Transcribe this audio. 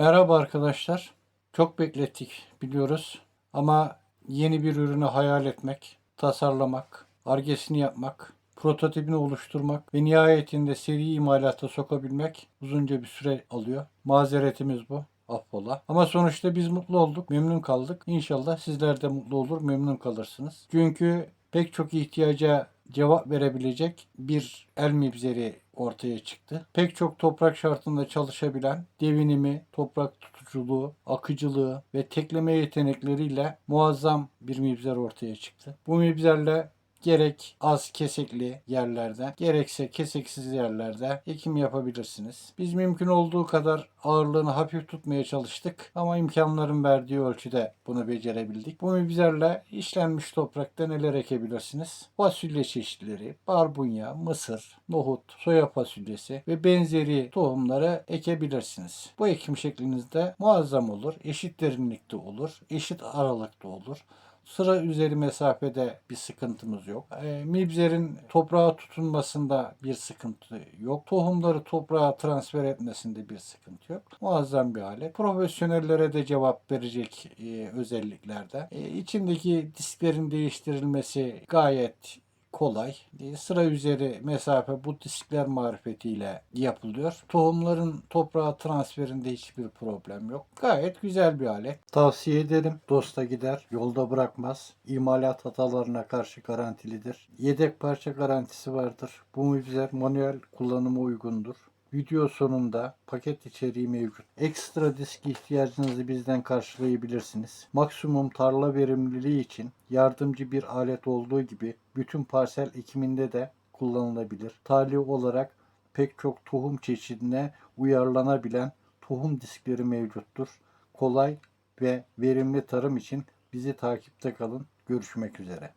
Merhaba arkadaşlar. Çok beklettik biliyoruz ama yeni bir ürünü hayal etmek, tasarlamak, argesini yapmak, prototipini oluşturmak ve nihayetinde seri imalata sokabilmek uzunca bir süre alıyor. Mazeretimiz bu. Affola. Ama sonuçta biz mutlu olduk, memnun kaldık. İnşallah sizler de mutlu olur, memnun kalırsınız. Çünkü pek çok ihtiyaca cevap verebilecek bir el mibzeri ortaya çıktı. Pek çok toprak şartında çalışabilen devinimi, toprak tutuculuğu, akıcılığı ve tekleme yetenekleriyle muazzam bir mibzer ortaya çıktı. Bu mibzerle gerek az kesekli yerlerde gerekse keseksiz yerlerde ekim yapabilirsiniz. Biz mümkün olduğu kadar ağırlığını hafif tutmaya çalıştık ama imkanların verdiği ölçüde bunu becerebildik. Bu mibzerle işlenmiş toprakta neler ekebilirsiniz? Fasulye çeşitleri, barbunya, mısır, nohut, soya fasulyesi ve benzeri tohumları ekebilirsiniz. Bu ekim şeklinizde muazzam olur, eşit derinlikte olur, eşit aralıkta olur. Sıra üzeri mesafede bir sıkıntımız yok. E, mibzerin toprağa tutunmasında bir sıkıntı yok. Tohumları toprağa transfer etmesinde bir sıkıntı yok. Muazzam bir alet. Profesyonellere de cevap verecek e, özelliklerde. E, içindeki disklerin değiştirilmesi gayet kolay. E, Sıra üzeri mesafe bu diskler marifetiyle yapılıyor. Tohumların toprağa transferinde hiçbir problem yok. Gayet güzel bir alet. Tavsiye ederim. Dosta gider, yolda bırakmaz. İmalat hatalarına karşı garantilidir. Yedek parça garantisi vardır. Bu müfzer manuel kullanıma uygundur. Video sonunda paket içeriği mevcut. Ekstra disk ihtiyacınızı bizden karşılayabilirsiniz. Maksimum tarla verimliliği için yardımcı bir alet olduğu gibi bütün parsel ekiminde de kullanılabilir. Tali olarak pek çok tohum çeşidine uyarlanabilen tohum diskleri mevcuttur. Kolay ve verimli tarım için bizi takipte kalın. Görüşmek üzere.